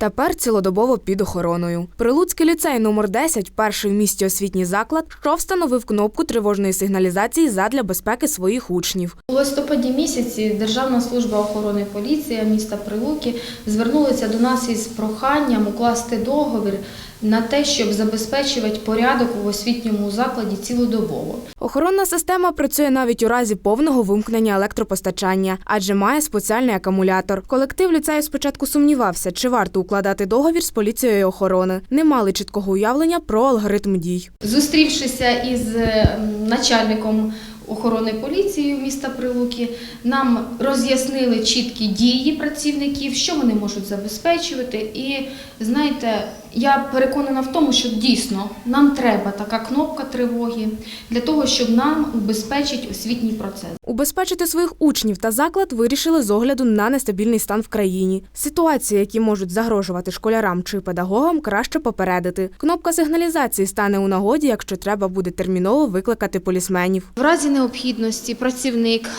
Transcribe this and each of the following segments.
Тепер цілодобово під охороною. Прилуцький ліцей номер 10 перший в місті освітній заклад, що встановив кнопку тривожної сигналізації задля безпеки своїх учнів. У листопаді місяці Державна служба охорони поліції міста Прилуки звернулася до нас із проханням укласти договір на те, щоб забезпечувати порядок у освітньому закладі цілодобово. Охоронна система працює навіть у разі повного вимкнення електропостачання, адже має спеціальний акумулятор. Колектив ліцею спочатку сумнівався, чи варто укладати договір з поліцією охорони. Не мали чіткого уявлення про алгоритм дій. Зустрівшися із е, начальником охорони поліції міста Прилуки, нам роз'яснили чіткі дії працівників, що вони можуть забезпечувати. І знаєте, я переконана в тому, що дійсно нам треба така кнопка тривоги для того, щоб нам убезпечити освітній процес. Убезпечити своїх учнів та заклад вирішили з огляду на нестабільний стан в країні. Ситуації, які можуть загрожувати школярам чи педагогам, краще попередити. Кнопка сигналізації стане у нагоді, якщо треба буде терміново викликати полісменів. В разі необхідності працівник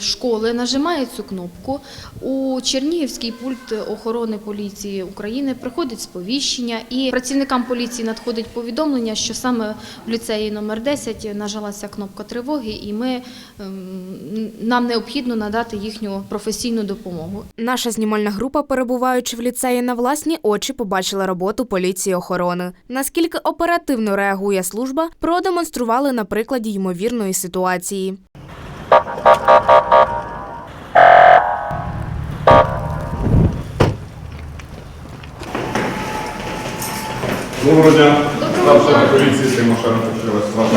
школи нажимає цю кнопку. У Чернігівський пульт охорони поліції України приходить сповіщення, і працівникам поліції надходить повідомлення, що саме в ліцеї номер 10 нажалася кнопка тривоги, і ми ем, нам необхідно надати їхню професійну допомогу. Наша знімальна група, перебуваючи в ліцеї на власні очі, побачила роботу поліції охорони. Наскільки оперативно реагує служба, продемонстрували на прикладі ймовірної ситуації. Доброго дня. Старший поліції Тимошенко. Ваша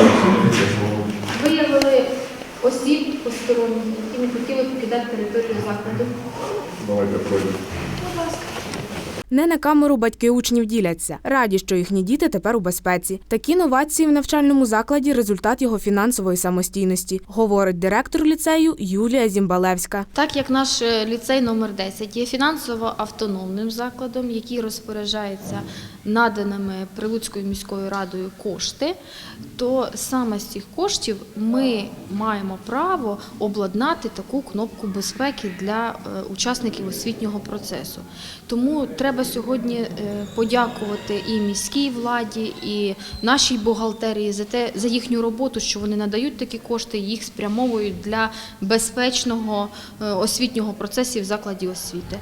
Виявили осіб посторонніх, які не хотіли покидати територію закладу. Давайте пройдемо. Не на камеру батьки учнів діляться. Раді, що їхні діти тепер у безпеці. Такі новації в навчальному закладі результат його фінансової самостійності, говорить директор ліцею Юлія Зімбалевська. Так як наш е, ліцей номер 10 є фінансово автономним закладом, який розпоряджається наданими Прилуцькою міською радою кошти, то саме з цих коштів ми маємо право обладнати таку кнопку безпеки для е, учасників освітнього процесу. Тому треба сьогодні е, подякувати і міській владі, і нашій бухгалтерії за те за їхню роботу, що вони надають такі кошти, їх спрямовують для безпечного е, освітнього процесу в закладі освіти.